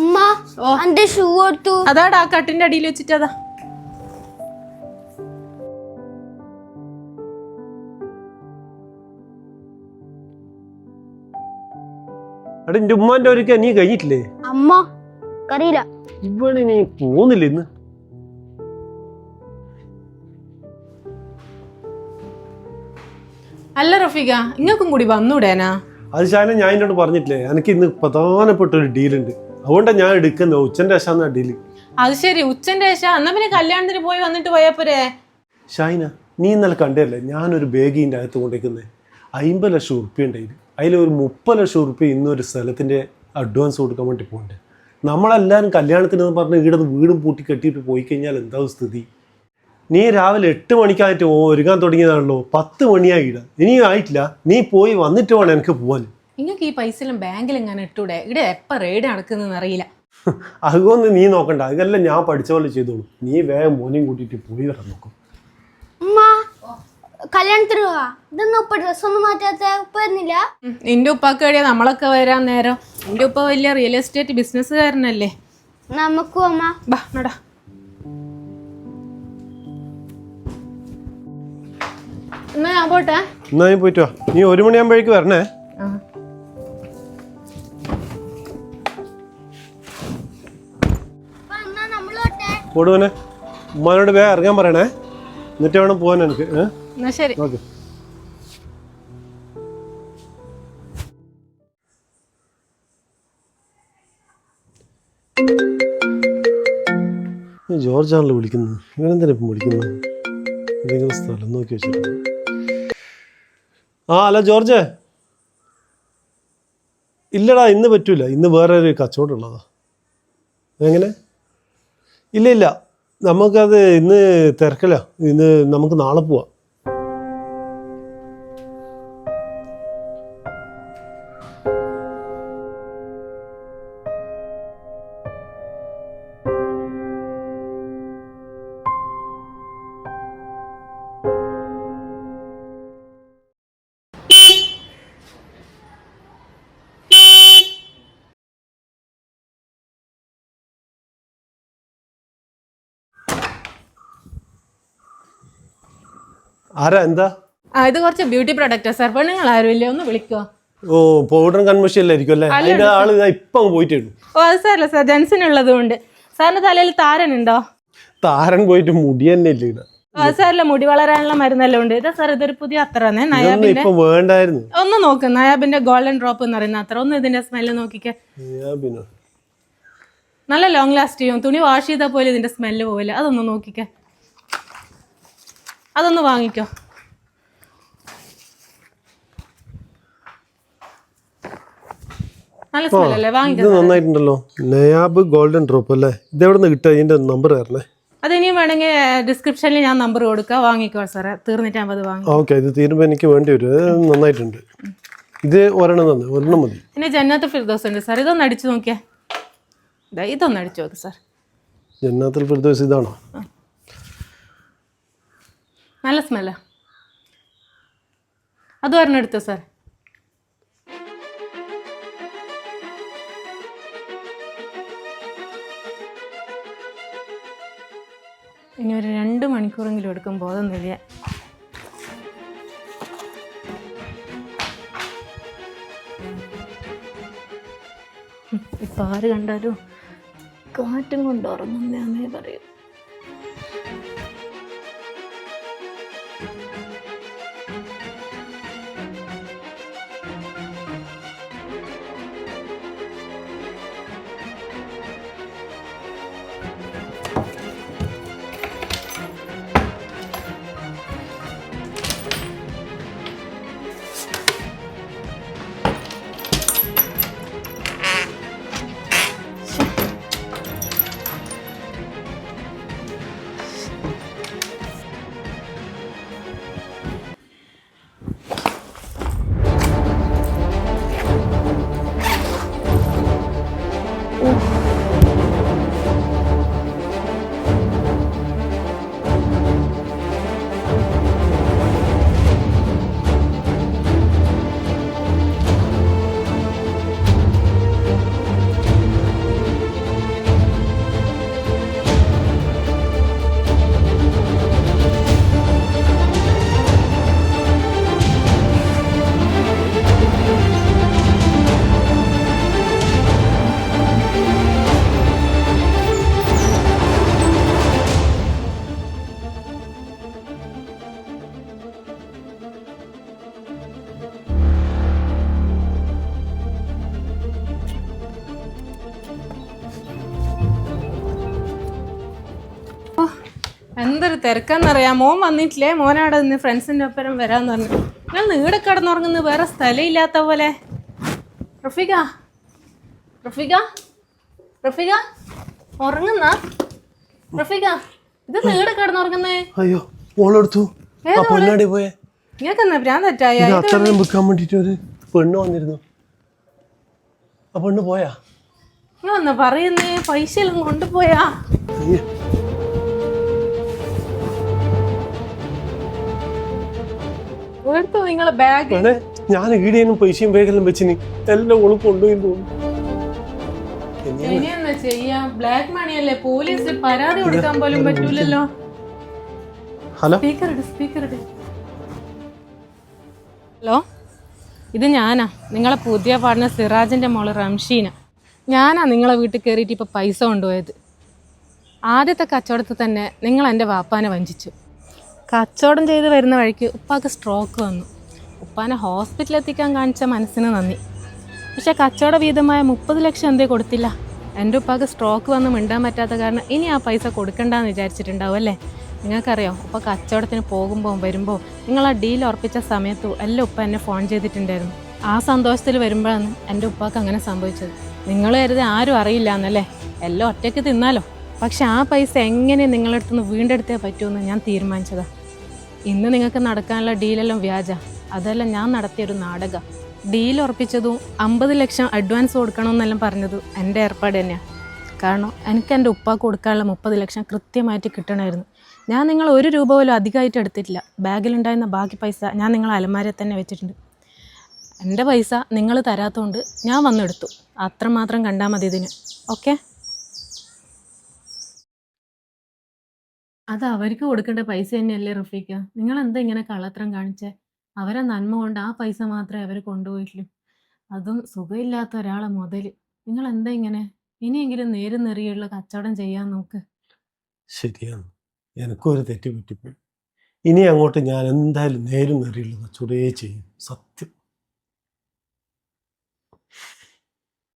ഉമ്മ. എന്റെ ഷൂ എടുത്തു അതാടാ കട്ടിന്റെ അടിയിൽ വെച്ചിട്ട് അതാ. എടാ എന്റെ ഉമ്മാന്റെ ഒരിക്കൽ നീ കഴിഞ്ഞിട്ടില്ലേ? അമ്മ കറിയില്ല. ഇവിടെ നീ പോന്നില്ല ഇന്ന്? അല്ല റഫീഖ ഇങ്ങക്കും കൂടി വന്നൂടേനാ? അത് ശാല ഞാൻ എന്നോട് പറഞ്ഞിട്ടില്ലേ എനിക്ക് ഇന്ന് പ്രധാനപ്പെട്ട ഒരു ഡീലുണ്ട് അതുകൊണ്ടാണ് ഞാൻ എടുക്കുന്ന. ഉച്ചന്റെ ആ അത് ശരി ഉച്ചന്റെ ശേഷം. പിന്നെ കല്യാണത്തിന് പോയി വന്നിട്ട് പോയപ്പോരേ? ഷൈന നീ ഇന്നലെ കണ്ടല്ലേ? ഞാനൊരു ബേഗിന്റെ അകത്ത് കൊണ്ടിരിക്കുന്നത് അമ്പത് ലക്ഷം ഉറുപ്പ്യ ഉണ്ടായിരുന്നു അതിൽ ഒരു മുപ്പത് ലക്ഷം ഉറുപ്പ്യ ഇന്നൊരു സ്ഥലത്തിന്റെ അഡ്വാൻസ് കൊടുക്കാൻ വേണ്ടി പോകുന്നുണ്ട് നമ്മളെല്ലാവരും കല്യാണത്തിന് എന്ന് പറഞ്ഞ് ഇവിടെ നിന്ന് വീടും പൂട്ടി കെട്ടിയിട്ട് പോയി കഴിഞ്ഞാൽ എന്താ സ്ഥിതി? നീ രാവിലെ എട്ട് മണിക്കായിട്ട് ഒരുങ്ങാൻ തുടങ്ങിയതാണല്ലോ. പത്ത് മണിയായി ഇടാം ഇനിയും ആയിട്ടില്ല. നീ പോയി വന്നിട്ട് വേണം എനിക്ക് പോവാൻ. നിങ്ങൾക്ക് ഈ പൈസയിലും ബാങ്കിൽ എങ്ങനെ ഇട്ടൂടെ? ഇവിടെ എപ്പ റെയ്ഡ് നടക്കുന്നതെന്ന് അറിയില്ല. അതൊന്ന് നീ നോക്കണ്ട. അതെല്ലാം ഞാൻ പഠിച്ച പോലെ ചെയ്തോളൂ. നീ വേഗം മോനെയും കൂട്ടിയിട്ട് പോയി വരാൻ നോക്കും. കല്യാണത്തിന് പോവാ. ഇതൊന്നും ഉപ്പ ഡ്രസ് ഒന്നും മാറ്റാത്ത ഉപ്പ വരുന്നില്ല? നിന്റെ ഉപ്പാക്ക് കഴിയാ നമ്മളൊക്കെ വരാൻ നേരം. നിന്റെ ഉപ്പ വലിയ റിയൽ എസ്റ്റേറ്റ് ബിസിനസ്സുകാരനല്ലേ നമുക്കും അമ്മ ബാ നടാ. എന്നാ ഞാൻ പോട്ടെ? എന്നാ നീ പോയിട്ട് വാ. നീ ഒരു മണിയാകുമ്പോഴേക്ക് വരണേ. ഓടുവനെ ഉമ്മാനോട് വേഗം ഇറങ്ങാൻ പറയണേ. എന്നിട്ട് വേണം പോകാൻ എനിക്ക് ശരി. ഓക്കെ. ജോർജ് ആണല്ലോ വിളിക്കുന്നത്. ഇവനെന്തിനാ ഇപ്പം വിളിക്കുന്നത്? ഏതെങ്കിലും സ്ഥലം നോക്കി വെച്ചിട്ടുണ്ട് ആ അല്ല ജോർജ്. ഇല്ലടാ ഇന്ന് പറ്റൂല. ഇന്ന് വേറെ ഒരു കച്ചവടം ഉള്ളതാ. എങ്ങനെ? ഇല്ല ഇല്ല. നമുക്കത് ഇന്ന് തിരക്കില്ല ഇന്ന് നമുക്ക് നാളെ പോവാം. ആരാ? എന്താ? ഇത് കുറച്ച് ബ്യൂട്ടി പ്രൊഡക്റ്റാ സാർ. പെണ്ണുങ്ങൾ ആരും ഇല്ലേ? ഒന്ന് വിളിക്കുവോ ഓ പൗഡറും കൺമഷി അല്ലായിരിക്കും അല്ലേ അതിന്റെ ആൾ ഇപ്പം പോയിട്ടേ ഉള്ളൂ ഓ അത് സാറല്ല സാർ. ജെൻസിനുള്ളത് കൊണ്ട്. സാറിന്റെ തലയിൽ ഉണ്ടോ? താരൻ പോയിട്ട് മുടി തന്നെ ഇല്ല ഇവിടെ. മുടി വളരാനുള്ള മരുന്നെല്ലാം ഉണ്ട്. ഇതാ സാർ ഇതൊരു പുതിയ നയാബിന്റെ ഇപ്പൊ വേണ്ടായിരുന്നു. ഒന്ന് നോക്ക്. നയാബിന്റെ ഗോൾഡൻ ഡ്രോപ്പ് എന്ന് പറയുന്ന അത്ര. ഒന്ന് ഇതിന്റെ സ്മെല്ല് നോക്കിക്കേ. നല്ല ലോങ് ലാസ്റ്റ് ചെയ്യും തുണി വാഷ് ചെയ്താൽ പോലും ഇതിന്റെ സ്മെല്ല് പോവില്ല. അതൊന്ന് നോക്കിക്കേ. അതൊന്ന് വാങ്ങിക്കോ. നന്നായിട്ടുണ്ടല്ലോ. നയാബ് ഗോൾഡൻ ഡ്രോപ്പ് അല്ലേ? ഇത് എവിടെ നിന്ന് കിട്ടുക ഇതിന്റെ നമ്പർ തരണേ. അതിനിയും വേണമെങ്കിൽ ഡിസ്ക്രിപ്ഷനിൽ ഞാൻ നമ്പർ കൊടുക്ക. വാങ്ങിക്കോ സാറേ. തീർന്നിട്ടാകുമ്പോൾ അത് വാങ്ങി ഓക്കെ ഇത് തീരുമ്പോൾ എനിക്ക് വേണ്ടി വരും. നന്നായിട്ടുണ്ട്. ഇത് ഒരെണ്ണം തന്നെ ഒരെണ്ണം മതി. പിന്നെ ജന്നത്ത് ഫിർദോസ് ഉണ്ട് സാർ ഇതൊന്ന് അടിച്ചു നോക്കിയേ. ഇതൊന്ന് അടിച്ചു നോക്ക് സാർ ജന്നാത്തിൽ ഫിർദോസ് ഇതാണോ? നല്ല സ്മെല്ലാ. അത് ഒരെണ്ണം എടുത്തോ സാർ? ഇനി ഒരു രണ്ട് മണിക്കൂറെങ്കിലും എടുക്കും ബോധം തെളിയാൻ. ഇപ്പം ആര് കണ്ടാലും കാറ്റും കൊണ്ട് ഉറങ്ങുന്നേ പറയൂ. എന്തൊരു തിരക്കെന്നറിയാം. മോൻ വന്നിട്ടില്ലേ? മോനവിടെ നിന്ന് ഫ്രണ്ട്സിന്റെ ഒപ്പരം വരാന്ന് പറഞ്ഞു. നിങ്ങൾ നീടെ കിടന്നുറങ്ങുന്ന. വേറെ സ്ഥലമില്ലാത്ത പോലെ. റഫിക റഫിക റഫിക ഉറങ്ങുന്ന. റഫിക ഇത് നീടെ കിടന്നുറങ്ങുന്നേ. അയ്യോ മോളെടുത്തു. ആ പൊന്നാടി പോയെ. നിങ്ങൾക്ക് എന്നാ ഭ്രാൻ തെറ്റായ വെക്കാൻ വേണ്ടിട്ട് ഒരു പെണ്ണ് വന്നിരുന്നു. ആ പെണ്ണ് പോയാ? നിങ്ങൾ എന്നാ പറയുന്നേ? പൈസ എല്ലാം കൊണ്ടുപോയാ എടുത്തു നിങ്ങളെ ബാഗ് ഞാൻ ഈടിയനും പൈസയും വേഗം വെച്ചിന് എല്ലാം ഓൾ കൊണ്ടുപോയി പോകും ചെയ്യാ? ബ്ലാക്ക് പോലീസിൽ പരാതി കൊടുക്കാൻ പോലും പറ്റൂലല്ലോ. ഹലോ? സ്പീക്കർ ഇട് സ്പീക്കർ ഇട്. ഹലോ? ഇത് ഞാനാ. നിങ്ങളെ പുതിയ പാർട്ണർ സിറാജിന്റെ മോൾ റംഷീന. ഞാനാ നിങ്ങളെ വീട്ടിൽ കയറിയിട്ട് ഇപ്പോൾ പൈസ കൊണ്ടുപോയത്. ആദ്യത്തെ കച്ചവടത്തിൽ തന്നെ നിങ്ങൾ എന്റെ വാപ്പാനെ വഞ്ചിച്ചു. കച്ചവടം ചെയ്ത് വരുന്ന വഴിക്ക് ഉപ്പാക്ക് സ്ട്രോക്ക് വന്നു. ഉപ്പാനെ ഹോസ്പിറ്റലിൽ എത്തിക്കാൻ കാണിച്ച മനസ്സിന് നന്ദി. പക്ഷേ കച്ചവട വീതമായ മുപ്പത് ലക്ഷം എന്തേ കൊടുത്തില്ല. എന്റെ ഉപ്പാക്ക് സ്ട്രോക്ക് വന്ന് മിണ്ടാൻ പറ്റാത്ത കാരണം ഇനി ആ പൈസ കൊടുക്കണ്ടെന്ന് വിചാരിച്ചിട്ടുണ്ടാവും അല്ലേ? നിങ്ങൾക്കറിയോ ഉപ്പ കച്ചവടത്തിന് പോകുമ്പോൾ വരുമ്പോൾ നിങ്ങൾ ആ ഡീൽ ഉറപ്പിച്ച സമയത്ത് എല്ലാം ഉപ്പ എന്നെ ഫോൺ ചെയ്തിട്ടുണ്ടായിരുന്നു. ആ സന്തോഷത്തിൽ വരുമ്പോഴാണ് എന്റെ ഉപ്പാക്ക് അങ്ങനെ സംഭവിച്ചത്. നിങ്ങൾ കരുതി ആരും അറിയില്ല എന്നല്ലേ എല്ലാം ഒറ്റയ്ക്ക് തിന്നാലോ? പക്ഷെ ആ പൈസ എങ്ങനെ നിങ്ങളെടുത്തുനിന്ന് വീണ്ടെടുത്തേ പറ്റുമെന്ന് ഞാൻ തീരുമാനിച്ചതാ. ഇന്ന് നിങ്ങൾക്ക് നടക്കാനുള്ള ഡീലെല്ലാം വ്യാജ. അതല്ല ഞാൻ നടത്തിയൊരു നാടകം. ഡീൽ ഉറപ്പിച്ചതും അമ്പത് ലക്ഷം അഡ്വാൻസ് കൊടുക്കണമെന്നെല്ലാം പറഞ്ഞതും എന്റെ ഏർപ്പാട് തന്നെയാണ് കാരണം എനിക്ക് എന്റെ ഉപ്പ കൊടുക്കാനുള്ള മുപ്പത് ലക്ഷം കൃത്യമായിട്ട് കിട്ടണമായിരുന്നു. ഞാൻ നിങ്ങൾ ഒരു രൂപ പോലും അധികമായിട്ട് എടുത്തിട്ടില്ല. ബാഗിലുണ്ടായിരുന്ന ബാക്കി പൈസ ഞാൻ നിങ്ങൾ അലമാരയിൽ തന്നെ വെച്ചിട്ടുണ്ട്. എന്റെ പൈസ നിങ്ങൾ തരാത്തതുകൊണ്ട് ഞാൻ വന്നെടുത്തു. അത്രമാത്രം കണ്ടാൽ മതി ഇതിന്. ഓക്കെ? അത് അവർക്ക് കൊടുക്കേണ്ട പൈസ തന്നെയല്ലേ റഫീക്ക നിങ്ങൾ എന്താ ഇങ്ങനെ കള്ളത്രം കാണിച്ചേ? അവരെ നന്മ കൊണ്ട് ആ പൈസ മാത്രമേ അവർ കൊണ്ടുപോയിട്ടുള്ളൂ. അതും സുഖമില്ലാത്ത ഒരാളെ മുതൽ നിങ്ങൾ എന്താ ഇങ്ങനെ? ഇനിയെങ്കിലും നേരും നെറിയുള്ള കച്ചവടം ചെയ്യാൻ നോക്ക്. ശരിയാണ്. എനിക്കൊരു തെറ്റ് പറ്റിപ്പോയി ഇനി അങ്ങോട്ട് ഞാൻ എന്തായാലും നേരും നേരിയുള്ള കച്ചവടേ ചെയ്യും. സത്യം.